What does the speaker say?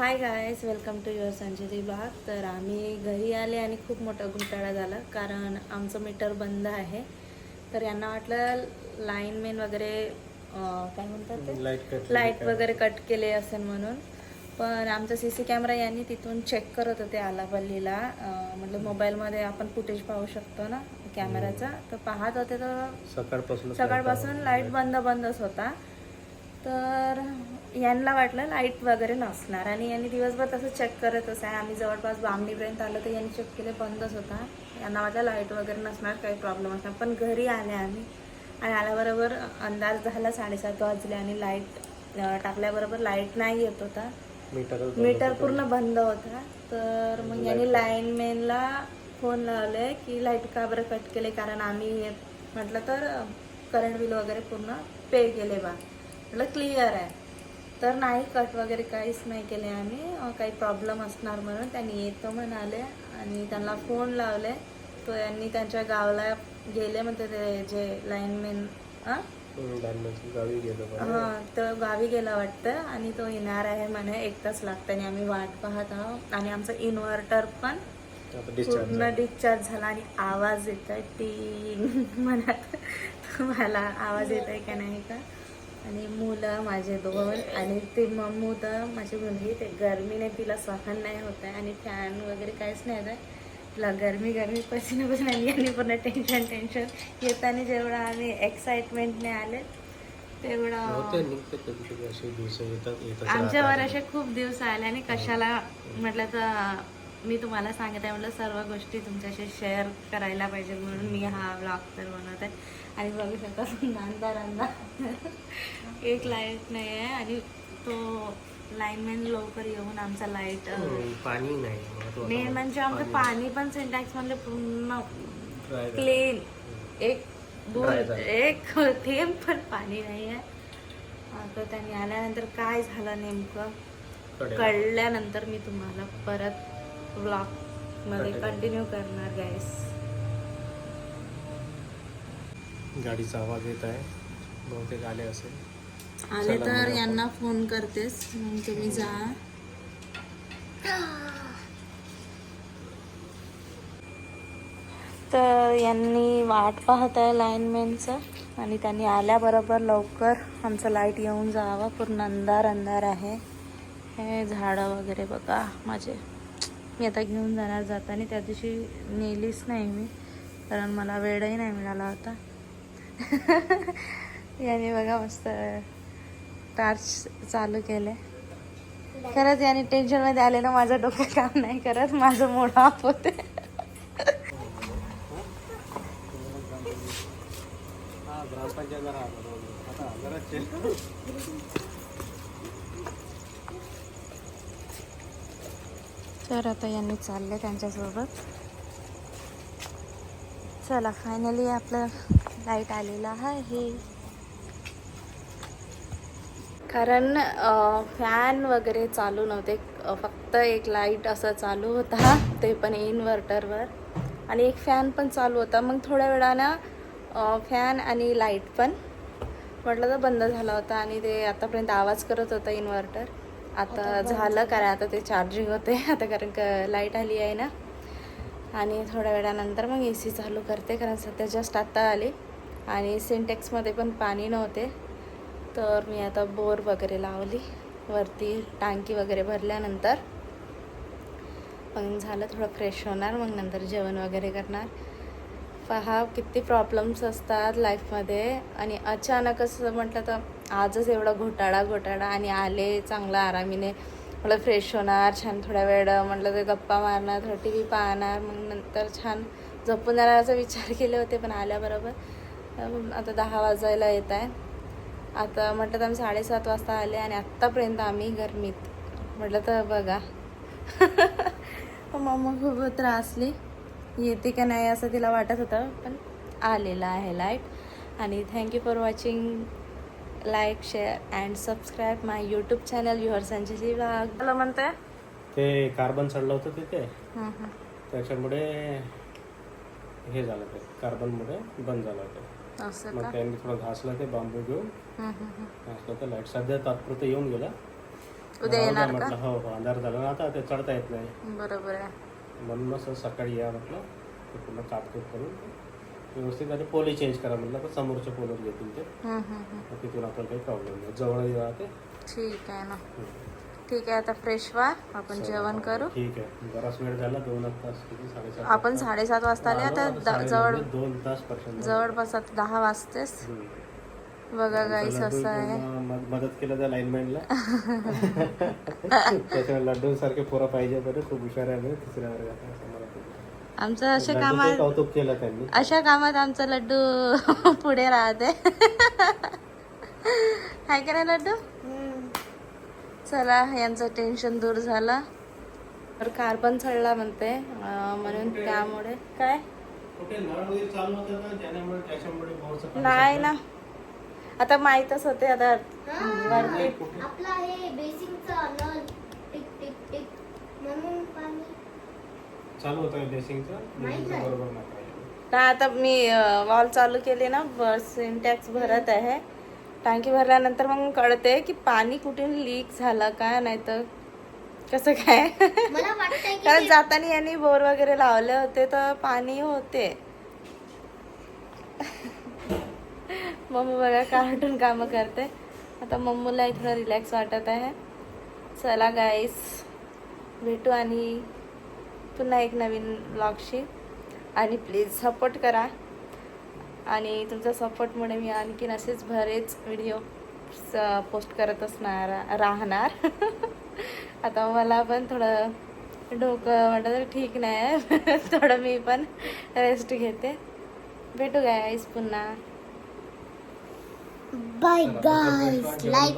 Hi guys welcome to your Sanjay blog तर आम्ही घरी आले आणि खूप मोठा घोटाळा झाला कारण आमचं मीटर बंद आहे. तर यांना वाटलं लाईनमेन वगैरे काय म्हणतात ते? लाइट वगैरे कट केले असेल म्हणून. पण आमचा सी सी कॅमेरा यांनी तिथून चेक करत होते आलापल्लीला. म्हटलं मोबाईलमध्ये आपण फुटेज पाहू शकतो ना कॅमेराचा तर पाहत होते तर सकाळपासून सकाळपासून लाइट बंद बंदच होता. तर यांना वाटलं लाइट वगैरे नसणार. आणि यांनी दिवसभर तसं चेक करतच आहे. आम्ही जवळपास बामणीपर्यंत आलो तर यांनी चेक केले बंदच होता. यांना वाटलं लाइट वगैरे नसणार काही प्रॉब्लेम असणार पण घरी आले आम्ही. आणि आल्याबरोबर अंदाज झाला साडेसात वाजले आणि लाइट टाकल्याबरोबर लाइट नाही येत होता. मीटर मीटर पूर्ण बंद होता. तर मग यांनी लाईनमॅनला फोन लावले की लाइट का बरं कट केले? कारण आम्ही म्हटलं तर करंट बिल वगैरे पूर्ण पे केले बा. म्हटलं क्लिअर आहे. तर नाही कट वगैरे काहीच नाही केले आम्ही. काही प्रॉब्लेम असणार म्हणून त्यांनी येतो म्हणाले आणि त्यांना फोन लावले. तो यांनी त्यांच्या गावाला गेले म्हणते ते जे लाईनमॅन हां गावी गेलो बा. हा तो गावी गेला वाटतं आणि तो येणार आहे म्हणे. एक तास लागतं आणि आम्ही वाट पाहत आहोत. आणि आमचं इन्व्हर्टर पण पूर्ण डिस्चार्ज झाला आणि आवाज येत आहे टी म्हणत. तुम्हाला आवाज येत आहे का नाही का? आणि मुलं माझे दोन आणि ते मम्मू तर माझी मुलगी ते गरमीने तिला सहन नाही होत आहे आणि फॅन वगैरे काहीच नाही आहे. तिला गरमी गरमी पसीना पसीना आणि पूर्ण टेन्शन टेन्शन येताना जेवढं आम्ही एक्साइटमेंटने आले तेवढं आमच्यावर असे खूप दिवस आले आणि कशाला म्हटलं तर मी तुम्हाला सांगत आहे म्हटलं सर्व गोष्टी तुमच्याशी शेअर करायला पाहिजे म्हणून मी हा ब्लॉग तर बनवत आहे आणि बघू शकता अंधार अंधार एक लाइट नाही आहे आणि तो लाईनमॅन लवकर येऊन आमचा लाइट पाणी नाही. मेन म्हणजे आमचं पाणी पण सिंटॅक्समध्ये पूर्ण. क्लीन एक दोन. एक थेंब पण पाणी नाही आहे आता त्यांनी आल्यानंतर काय झालं नेमकं. कळल्यानंतर मी तुम्हाला परत मध्ये. कंटिन्यू करणार गाईस गाडीचा आवाज येत आहे. बहुतेक आले असेल. आले तर यांना फोन करतेस. मग तुम्ही जा. तर यांनी वाट पाहत आहे लाईनमॅनचं आणि त्यांनी आल्याबरोबर लवकर आमचं लाइट येऊन जावं. पूर्ण अंधार अंधार आहे. हे झाडं वगैरे बघा. माझे. मी आता घेऊन जाणार जाताना. त्या दिवशी नेलीच नाही मी कारण मला वेळही नाही मिळाला होता. याने बघा मस्त टार्च चालू केले खरंच याने टेन्शनमध्ये आलेलं माझं डोकं काम नाही करत माझं मोड ऑफ होते तर आता यांनी चालले त्यांच्यासोबत. चला फायनली आपलं लाइट आलेलं आहे. कारण फॅन वगैरे चालू नव्हते. फक्त एक लाइट असं चालू होता ते पण इन्व्हर्टरवर आणि एक फॅन पण चालू होता. मग थोड्या वेळानं फॅन आणि लाइट पण. म्हटलं तर बंद झाला होता आणि ते आतापर्यंत आवाज करत होता इन्व्हर्टर आता झालं कारण आता ते चार्जिंग होते. आता कारण क लाइट आली आहे ना. आणि थोड्या वेळानंतर मग ए सी चालू करते कारण सध्या जस्ट आत्ता आली. आणि सिंटेक्समध्ये पण पाणी नव्हते. तर मी आता बोर वगैरे लावली. वरती टांकी वगैरे भरल्यानंतर. मग झालं थोडं फ्रेश होणार. मग नंतर जेवण वगैरे करणार. पहा किती प्रॉब्लेम्स असतात लाईफमध्ये आणि अचानक असं म्हटलं तर आजच एवढा घोटाळा घोटाळा. आणि आले चांगला आरामीने. म्हटलं फ्रेश होणार छान थोड्या वेळ म्हटलं तर गप्पा मारणार थोडं टी व्ही पाहणार. मग नंतर छान झोपून जाण्याचा विचार केले होते पण आल्याबरोबर आता दहा वाजायला येत आहे. आता म्हटलं तर आम्ही साडेसात वाजता आले आणि आत्तापर्यंत आम्ही गरमीत. म्हटलं तर बघा. मम्मा खूप त्रासली. येते का नाही असं तिला वाटत होतं पण आलेलं आहे लाइट आणि thank you for watching like share and subscribe my YouTube channel your Sanjayji blog मला म्हणते. ते कार्बन चढलं होतं तिथे. त्याच्यामुळे हे झालं ते कार्बनमुळे बंद झालं ते. असं मग का? त्यांनी थोडं घासलं ते बांबू घेऊन. घासलं तर लाइट सध्या तात्पुरतं येऊन गेला. उद्या येणार हो हो अंधार झाला. ना आता ते चढता येत नाही. बरोबर आहे. म्हणूनच सकाळी या म्हटलं ते पूर्ण कापकूप करून व्यवस्थित आणि पोली चेंज करा म्हटलं तर समोरच्या पोलर घेतील ते. हम्म, हम्म, हम्म. मग तिथून आपल्याला काही प्रॉब्लेम नाही. जवळ राहते. ठीक आहे ना. ठीक आहे आता फ्रेश व्हा. आपण जेवण करू. ठीक आहे. बराच वेळ झाला दोन एक तास किती साडेसात आपण साडेसात वाजता आले आता द- जवळ दोन तास पर्यंत. जवळपास आता दहा वाजतेच. बघा गाईस असं आहे. मदत केलं त्या लाईनमॅनला त्याच्यामुळे लड्डू सारखे पोरं पाहिजे बरं खूप हुशार आहे तिसऱ्या वर्गात आमचं अशा कामात कौतुक केलं त्यांनी. अशा कामात आमचं लड्डू पुढे राहते. हाय का नाही लड्डू चला यांचं टेन्शन दूर झालं. तर कार पण चढला म्हणते म्हणून त्यामुळे काय? नाही ना. आता माहीतच होते आता वरती. नाही, कुठे आपला हे बेसिंगचा नळ टिक टिक टिक. म्हणून पाणी. चालू होतं बेसिंगचं माहीत बेसिंगचं नाही. बरोबर नाही पाहिजे ना आता मी वॉल चालू केले ना सिंटॅक्स भरत आहे. टाकी भरल्यानंतर मग कळते की पाणी कुठून लीक झालं का नाही तर कसं काय? मला वाटतंय की कारण जाताना यांनी बोर वगैरे लावले होते तर पाणी होते. मम्मी बघा कार्टून कामं करते. आता मम्मीला थोडं रिलॅक्स वाटत आहे. चला गाईस भेटू आणि पुन्हा एक नवीन ब्लॉगशी आणि प्लीज सपोर्ट करा. आणि तुमच्या सपोर्टमुळे मी आणखीन असेच बरेच व्हिडिओ पोस्ट करत असणार राहणार. आता मला पण थोडं डोकं वाटत ठीक नाही आहे. थोडं मी पण रेस्ट घेते. भेटू गाईस पुन्हा. बाय गाईस लाईक